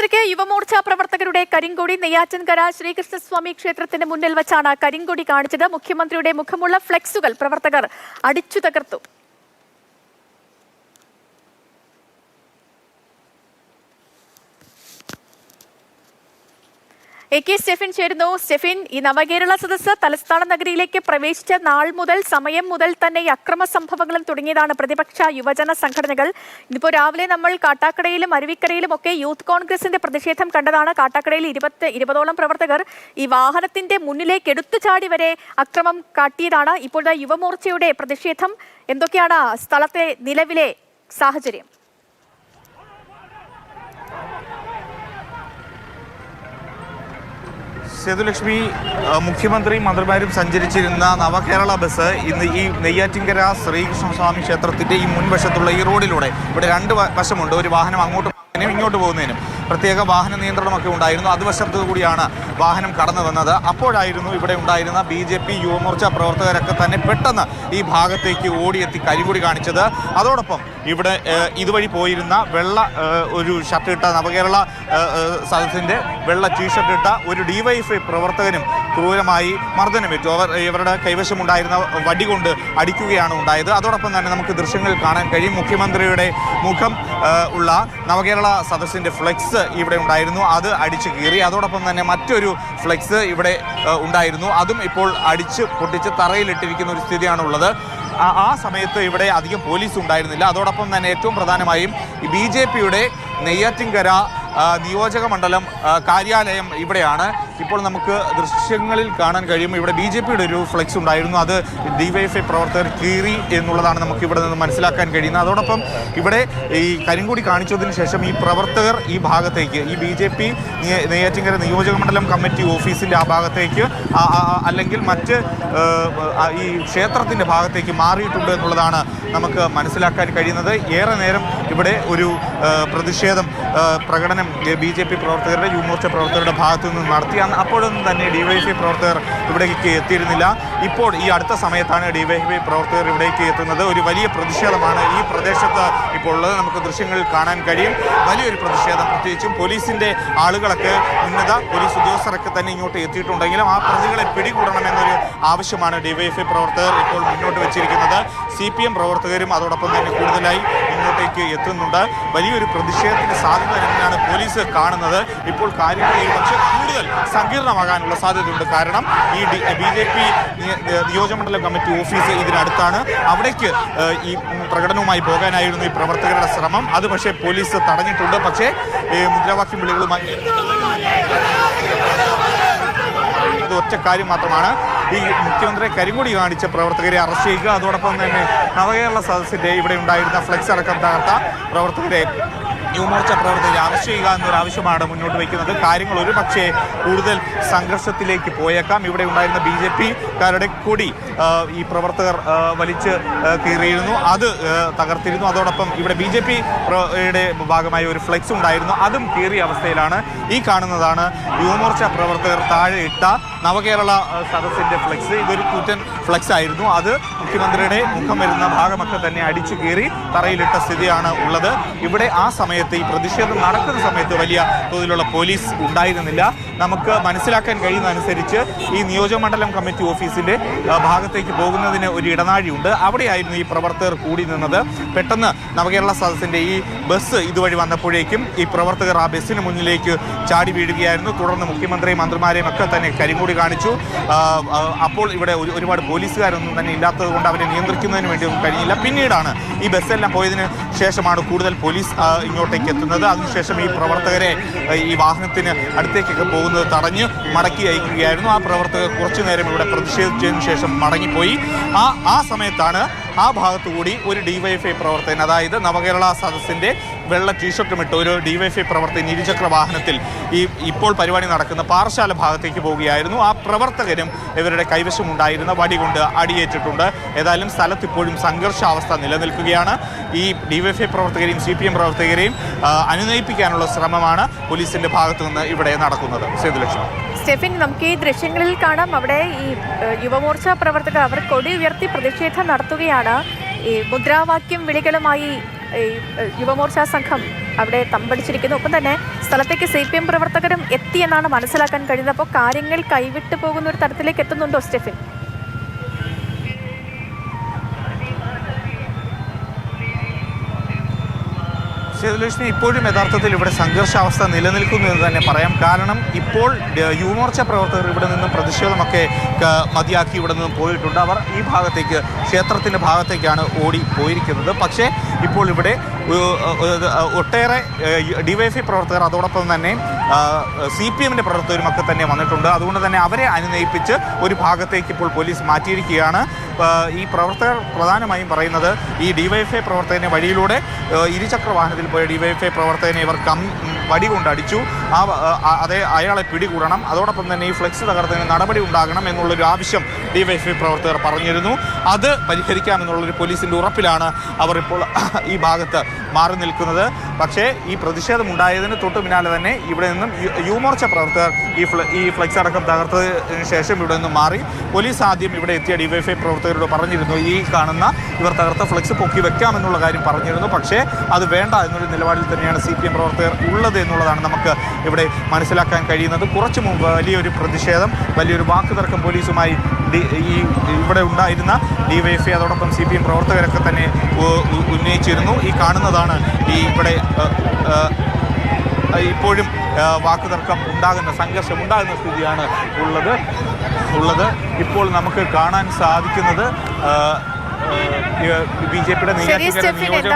മുഖ്യമന്ത്രിക്ക് യുവമോർച്ച പ്രവർത്തകരുടെ കരിങ്കൊടി നെയ്യാറ്റൻകര ശ്രീകൃഷ്ണസ്വാമി ക്ഷേത്രത്തിന് മുന്നിൽ വച്ചാണ് കരിങ്കൊടി കാണിച്ചത്. മുഖ്യമന്ത്രിയുടെ മുഖമുള്ള ഫ്ലെക്സുകൾ പ്രവർത്തകർ അടിച്ചു തകർത്തു എ കെ സ്റ്റെഫിൻ ചേരുന്നു. സ്റ്റെഫിൻ ഈ നവകേരള സദസ്സ് തലസ്ഥാന നഗരിയിലേക്ക് പ്രവേശിച്ച നാൾ മുതൽ സമയം മുതൽ തന്നെ ഈ അക്രമ സംഭവങ്ങളും തുടങ്ങിയതാണ് പ്രതിപക്ഷ യുവജന സംഘടനകൾ. ഇന്നിപ്പോൾ രാവിലെ നമ്മൾ കാട്ടാക്കടയിലും അരുവിക്കരയിലും ഒക്കെ യൂത്ത് കോൺഗ്രസിന്റെ പ്രതിഷേധം കണ്ടതാണ്. കാട്ടാക്കടയിൽ ഇരുപത്തി ഇരുപതോളം പ്രവർത്തകർ ഈ വാഹനത്തിന്റെ മുന്നിലേക്ക് എടുത്തു ചാടി വരെ അക്രമം കാട്ടിയതാണ്. ഇപ്പോഴത്തെ യുവമോർച്ചയുടെ പ്രതിഷേധം എന്തൊക്കെയാണ് സ്ഥലത്തെ നിലവിലെ സാഹചര്യം? സേതുലക്ഷ്മി മുഖ്യമന്ത്രിയും മന്ത്രിമാരും സഞ്ചരിച്ചിരുന്ന നവകേരള ബസ് ഇന്ന് ഈ നെയ്യാറ്റിങ്കര ശ്രീകൃഷ്ണസ്വാമി ക്ഷേത്രത്തിന്റെ ഈ മുൻവശത്തുള്ള ഈ റോഡിലൂടെ ഇവിടെ രണ്ട് വശമുണ്ട്. ഒരു വാഹനം അങ്ങോട്ട് പോകുന്നതിനും ഇങ്ങോട്ട് പോകുന്നതിനും പ്രത്യേക വാഹന നിയന്ത്രണമൊക്കെ ഉണ്ടായിരുന്നു. അതുവശത്ത് കൂടിയാണ് വാഹനം കടന്നു വന്നത്. അപ്പോഴായിരുന്നു ഇവിടെ ഉണ്ടായിരുന്ന ബി ജെ പി യുവമോർച്ച പ്രവർത്തകരൊക്കെ തന്നെ പെട്ടെന്ന് ഈ ഭാഗത്തേക്ക് ഓടിയെത്തി കരികൂടി കാണിച്ചത്. അതോടൊപ്പം ഇവിടെ ഇതുവഴി പോയിരുന്ന വെള്ള ഒരു ഷർട്ട് ഇട്ട നവകേരള സദസ്സിന്റെ വെള്ള ടീഷർട്ട് ഇട്ട ഒരു ഡിവൈഎഫ്ഐ പ്രവർത്തകനും ക്രൂരമായി മർദ്ദനമേറ്റു അവർ ഇവരുടെ കൈവശമുണ്ടായിരുന്ന വടി കൊണ്ട് അടിക്കുകയാണ് ഉണ്ടായത്. അതോടൊപ്പം തന്നെ നമുക്ക് ദൃശ്യങ്ങൾ കാണാൻ കഴിയും. മുഖ്യമന്ത്രിയുടെ മുഖം ഉള്ള നവകേരള സദസ്സിന്റെ ഫ്ലെക്സ് ഇവിടെ ഉണ്ടായിരുന്നു. അത് അടിച്ച് കീറി. അതോടൊപ്പം തന്നെ മറ്റൊരു ഫ്ലെക്സ് ഇവിടെ ഉണ്ടായിരുന്നു. അതും ഇപ്പോൾ അടിച്ച് പൊട്ടിച്ച് തറയിലിട്ടിരിക്കുന്ന ഒരു സ്ഥിതിയാണുള്ളത്. ആ- സമയത്ത് ഇവിടെ അധികം പോലീസ് ഉണ്ടായിരുന്നില്ല. അതോടൊപ്പം തന്നെ ഏറ്റവും പ്രധാനമായും ബി ജെ പിയുടെ നെയ്യാറ്റിൻകര നിയോജക മണ്ഡലം കാര്യാലയം ഇവിടെയാണ്. ഇപ്പോൾ നമുക്ക് ദൃശ്യങ്ങളിൽ കാണാൻ കഴിയും. ഇവിടെ ബി ജെ പിയുടെ ഒരു ഫ്ലെക്സ് ഉണ്ടായിരുന്നു. അത് ഡിവൈഎഫ്ഐ പ്രവർത്തകർ കീറി എന്നുള്ളതാണ് നമുക്ക് ഇവിടെ നിന്ന് മനസ്സിലാക്കാൻ കഴിയുന്നത്. അതോടൊപ്പം ഇവിടെ ഈ കരിങ്കൂടി കാണിച്ചതിന് ശേഷം ഈ പ്രവർത്തകർ ഈ ഭാഗത്തേക്ക് ഈ ബി ജെ പി നെയ്യാറ്റിങ്കര നിയോജക മണ്ഡലം കമ്മിറ്റി ഓഫീസിന്റെ ആ ഭാഗത്തേക്ക് അല്ലെങ്കിൽ മറ്റ് ഈ ക്ഷേത്രത്തിന്റെ ഭാഗത്തേക്ക് മാറിയിട്ടുണ്ട് എന്നുള്ളതാണ് നമുക്ക് മനസ്സിലാക്കാൻ കഴിയുന്നത്. ഏറെ നേരം ഇവിടെ ഒരു പ്രതിഷേധം പ്രകടനം ബി ജെ പി പ്രവർത്തകരുടെ യുവമോർച്ച പ്രവർത്തകരുടെ ഭാഗത്തു നിന്ന് നടത്തി. അപ്പോഴൊന്നും തന്നെ ഡിവൈഎഫ്ഐ പ്രവർത്തകർ ഇവിടേക്ക് എത്തിയിരുന്നില്ല. ഇപ്പോൾ ഈ അടുത്ത സമയത്താണ് ഡിവൈഎഫ്ഐ പ്രവർത്തകർ ഇവിടേക്ക് എത്തുന്നത്. ഒരു വലിയ പ്രതിഷേധമാണ് ഈ പ്രദേശത്ത് ഇപ്പോൾ ഉള്ളത്. നമുക്ക് ദൃശ്യങ്ങളിൽ കാണാൻ കഴിയും. വലിയൊരു പ്രതിഷേധം പ്രത്യേകിച്ചും പോലീസിന്റെ ആളുകളൊക്കെ ഉന്നത പോലീസ് ഉദ്യോഗസ്ഥരൊക്കെ തന്നെ ഇങ്ങോട്ട് എത്തിയിട്ടുണ്ടെങ്കിലും ആ പ്രതികളെ പിടികൂടണമെന്നൊരു ആവശ്യമാണ് ഡിവൈഎഫ്ഐ പ്രവർത്തകർ ഇപ്പോൾ മുന്നോട്ട് വെച്ചിരിക്കുന്നത്. സി പി എം പ്രവർത്തകരും അതോടൊപ്പം തന്നെ കൂടുതലായി ഇങ്ങോട്ടേക്ക് എത്തുന്നുണ്ട്. വലിയൊരു പ്രതിഷേധത്തിന് സാധ്യത തന്നെയാണ് പോലീസ് കാണുന്നത്. ഇപ്പോൾ കാര്യങ്ങൾ പക്ഷേ കൂടുതൽ സങ്കീർണമാകാനുള്ള സാധ്യതയുണ്ട്. കാരണം ഈ ബി ജെ പി നിയോജകമണ്ഡല കമ്മിറ്റി ഓഫീസ് ഇതിനടുത്താണ്. അവിടേക്ക് ഈ പ്രകടനവുമായി പോകാനായിരുന്നു ഈ പ്രവർത്തകരുടെ ശ്രമം. അത് പക്ഷേ പോലീസ് തടഞ്ഞിട്ടുണ്ട്. പക്ഷേ ഈ മുദ്രാവാക്യം വിളികളുമായി ഒറ്റ കാര്യം മാത്രമാണ്. ഈ മുഖ്യമന്ത്രിയെ കരിങ്കൊടി കാണിച്ച പ്രവർത്തകരെ അറസ്റ്റ് ചെയ്യുക. അതോടൊപ്പം തന്നെ നവകേരള സദസ്സിന്റെ ഇവിടെ ഉണ്ടായിരുന്ന ഫ്ലെക്സ് അടക്കം തകർത്ത പ്രവർത്തകരെ യുവമോർച്ച പ്രവർത്തകർ അറസ്റ്റ് ചെയ്യുക എന്നൊരു ആവശ്യമാണ് മുന്നോട്ട് വയ്ക്കുന്നത്. കാര്യങ്ങൾ ഒരു പക്ഷേ കൂടുതൽ സംഘർഷത്തിലേക്ക് പോയേക്കാം. ഇവിടെ ഉണ്ടായിരുന്ന ബി ജെ പിക്കാരുടെ കൊടി ഈ പ്രവർത്തകർ വലിച്ച് കീറിയിരുന്നു. അത് തകർത്തിരുന്നു. അതോടൊപ്പം ഇവിടെ ബി ജെ പിയുടെ ഭാഗമായ ഒരു ഫ്ലെക്സ് ഉണ്ടായിരുന്നു. അതും കീറിയ അവസ്ഥയിലാണ് ഈ കാണുന്നതാണ് യുവമോർച്ച പ്രവർത്തകർ താഴെ ഇട്ട നവകേരള സദസ്സിന്റെ ഫ്ലെക്സ്. ഇതൊരു കൂറ്റൻ ഫ്ലെക്സ് ആയിരുന്നു. അത് മുഖ്യമന്ത്രിയുടെ മുഖം വരുന്ന ഭാഗമൊക്കെ തന്നെ അടിച്ചു കീറി തറയിലിട്ട സ്ഥിതിയാണ് ഉള്ളത്. ഇവിടെ ആ സമയത്ത് ഈ പ്രതിഷേധം നടക്കുന്ന സമയത്ത് വലിയ തോതിലുള്ള പോലീസ് ഉണ്ടായിരുന്നില്ല. നമുക്ക് മനസ്സിലാക്കാൻ കഴിയുന്ന അനുസരിച്ച് ഈ നിയോജകമണ്ഡലം കമ്മിറ്റി ഓഫീസിന്റെ ഭാഗത്തേക്ക് പോകുന്നതിന് ഒരു ഇടനാഴിയുണ്ട്. അവിടെയായിരുന്നു ഈ പ്രവർത്തകർ കൂടി നിന്നത്. പെട്ടെന്ന് നവകേരള സദസ്സിന്റെ ഈ ബസ് ഇതുവഴി വന്നപ്പോഴേക്കും ഈ പ്രവർത്തകർ ആ ബസ്സിന് മുന്നിലേക്ക് ചാടി വീഴുകയായിരുന്നു. തുടർന്ന് മുഖ്യമന്ത്രിയും മന്ത്രിമാരെയും ഒക്കെ തന്നെ കരിങ്കൂടി കാണിച്ചു. അപ്പോൾ ഇവിടെ ഒരുപാട് പോലീസുകാരൊന്നും തന്നെ ഇല്ലാത്തത് കൊണ്ട് അവരെ നിയന്ത്രിക്കുന്നതിന് വേണ്ടി കഴിഞ്ഞില്ല. പിന്നീടാണ് ഈ ബസ്സെല്ലാം പോയതിന് ശേഷമാണ് കൂടുതൽ പോലീസ് ആ, ഇങ്ങോട്ടേക്ക് എത്തുന്നത്. അതിനുശേഷം ഈ പ്രവർത്തകരെ ഈ വാഹനത്തിന് അടുത്തേക്കൊക്കെ പോകുന്നത് തടഞ്ഞ് മടക്കി അയക്കുകയായിരുന്നു. ആ പ്രവർത്തകർ കുറച്ചു നേരം ഇവിടെ പ്രതിഷേധിച്ചതിന് ശേഷം മടങ്ങിപ്പോയി. ആ ആ സമയത്താണ് ആ ഭാഗത്തു കൂടി ഒരു ഡിവൈഎഫ്ഐ പ്രവർത്തകൻ അതായത് നവകേരള സദസ്സിന്റെ വെള്ള ടീഷർട്ടും ഇട്ട് ഒരു ഡിവൈഎഫ്ഐ പ്രവർത്തകൻ ഇരുചക്ര വാഹനത്തിൽ ഈ ഇപ്പോൾ പരിപാടി നടക്കുന്ന പാറശാല ഭാഗത്തേക്ക് പോവുകയായിരുന്നു. ആ പ്രവർത്തകരും ഇവരുടെ കൈവശമുണ്ടായിരുന്ന വടി കൊണ്ട് അടിയേറ്റിട്ടുണ്ട്. ഏതായാലും സ്ഥലത്ത് ഇപ്പോഴും സംഘർഷാവസ്ഥ നിലനിൽക്കുകയാണ്. ഈ ഡിവൈഎഫ്ഐ പ്രവർത്തകരെയും സി പി എം പ്രവർത്തകരെയും അനുനയിപ്പിക്കാനുള്ള ശ്രമമാണ് പോലീസിന്റെ ഭാഗത്തു നിന്ന് ഇവിടെ നടക്കുന്നത്. സേതുലക്ഷ്മി. സ്റ്റെഫിൻ നമുക്ക് ഈ ദൃശ്യങ്ങളിൽ കാണാം അവിടെ ഈ യുവമോർച്ച പ്രവർത്തകർ അവർ കൊടി ഉയർത്തി പ്രതിഷേധം നടത്തുകയാണ്. ഈ മുദ്രാവാക്യം വിളികളുമായി യുവമോർച്ച സംഘം അവിടെ തമ്പടിച്ചിരിക്കുന്നു. ഒപ്പം തന്നെ സ്ഥലത്തേക്ക് സി പി എം പ്രവർത്തകരും എത്തിയെന്നാണ് മനസ്സിലാക്കാൻ കഴിയുന്നത്. അപ്പോൾ കാര്യങ്ങൾ കൈവിട്ടു പോകുന്ന ഒരു തരത്തിലേക്ക് എത്തുന്നുണ്ടോ സ്റ്റെഫിൻ? ശീതലക്ഷ്മി ഇപ്പോഴും യഥാർത്ഥത്തിൽ ഇവിടെ സംഘർഷാവസ്ഥ നിലനിൽക്കുന്നു എന്ന് തന്നെ പറയാം. കാരണം ഇപ്പോൾ യുവമോർച്ച പ്രവർത്തകർ ഇവിടെ നിന്നും പ്രതിഷേധമൊക്കെ മതിയാക്കി ഇവിടെ നിന്നും പോയിട്ടുണ്ട്. അവർ ഈ ഭാഗത്തേക്ക് ക്ഷേത്രത്തിന്റെ ഭാഗത്തേക്കാണ് ഓടി പോയിരിക്കുന്നത്. പക്ഷേ ഇപ്പോൾ ഇവിടെ ഒട്ടേറെ ഡിവൈഎഫ്ഐ പ്രവർത്തകർ അതോടൊപ്പം തന്നെ സി പി എമ്മിന്റെ പ്രവർത്തകരും ഒക്കെ തന്നെ വന്നിട്ടുണ്ട്. അതുകൊണ്ട് തന്നെ അവരെ അനുനയിപ്പിച്ച് ഒരു ഭാഗത്തേക്ക് ഇപ്പോൾ പോലീസ് മാറ്റിയിരിക്കുകയാണ്. ഈ പ്രവർത്തകർ പ്രധാനമായും പറയുന്നത് ഈ ഡിവൈഎഫ്ഐ പ്രവർത്തകനെ വഴിയിലൂടെ ഇരുചക്ര വാഹനത്തിൽ പോയ ഡിവൈഎഫ്ഐ പ്രവർത്തകനെ ഇവർ കം വടി കൊണ്ടടിച്ചു. ആ അതേ അയാളെ പിടികൂടണം. അതോടൊപ്പം തന്നെ ഈ ഫ്ലെക്സ് തകർത്തതിന് നടപടി ഉണ്ടാകണം എന്നുള്ളൊരു ആവശ്യം ഡിവൈഎഫ്ഐ പ്രവർത്തകർ പറഞ്ഞിരുന്നു. അത് പരിഹരിക്കാമെന്നുള്ളൊരു പോലീസിന്റെ ഉറപ്പിലാണ് അവർ ഇപ്പോൾ ഈ ഭാഗത്ത് മാറി നിൽക്കുന്നത്. പക്ഷേ ഈ പ്രതിഷേധം ഉണ്ടായതിന് തൊട്ട് പിന്നാലെ തന്നെ ഇവിടെ നിന്നും യുവമോർച്ച പ്രവർത്തകർ ഈ ഈ ഫ്ലെക്സ് അടക്കം തകർത്തതിന് ശേഷം ഇവിടെ നിന്നും മാറി. പോലീസ് ആദ്യം ഇവിടെ എത്തിയ ഡിവൈഎഫ്ഐ പ്രവർത്തകരോട് പറഞ്ഞിരുന്നു ഈ കാണുന്ന ഇവർ തകർത്ത ഫ്ലെക്സ് പൊക്കി വെക്കാമെന്നുള്ള കാര്യം പറഞ്ഞിരുന്നു. പക്ഷേ അത് വേണ്ട എന്നൊരു നിലപാടിൽ തന്നെയാണ് സി പി എം പ്രവർത്തകർ ഉള്ളത് എന്നുള്ളതാണ് നമുക്ക് ഇവിടെ മനസ്സിലാക്കാൻ കഴിയുന്നത്. കുറച്ചു മുമ്പ് വലിയൊരു പ്രതിഷേധം വലിയൊരു വാക്ക് വാക്കുതർക്കം പോലീസുമായി ഈ ഇവിടെ ഉണ്ടായിരുന്ന ഡിവൈഎഫ്ഐ അതോടൊപ്പം സി പി എം പ്രവർത്തകരൊക്കെ തന്നെ ഉന്നയിച്ചിരുന്നു. ഈ കാണുന്നതാണ് ഈ ഇവിടെ ഇപ്പോഴും വാക്ക് വാക്കുതർക്കം ഉണ്ടാകുന്ന സംഘർഷം ഉണ്ടാകുന്ന സ്ഥിതിയാണ് ഉള്ളത് ഉള്ളത്. ഇപ്പോൾ നമുക്ക് കാണാൻ സാധിക്കുന്നത് ബി ജെ പിയുടെ നിയോജക